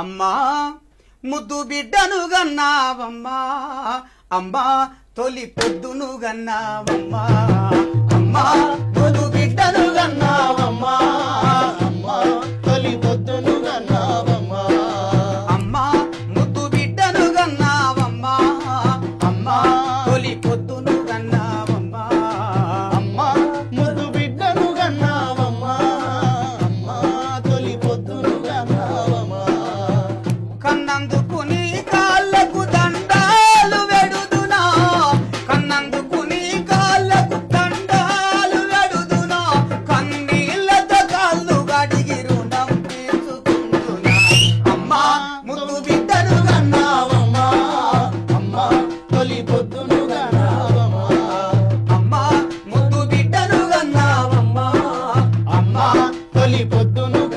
అమ్మా ముద్దు బిడ్డను గన్నావమ్మా. అమ్మా తొలి పొద్దును గన్నావమ్మా. అమ్మా ముద్దు బిడ్డను గన్నావమ్మా. అమ్మా పొద్దును తొలి పొద్దును గన్నావమ్మా. అమ్మా ముద్దు బిడ్డను గన్నావమ్మా. అమ్మా తొలి పొద్దును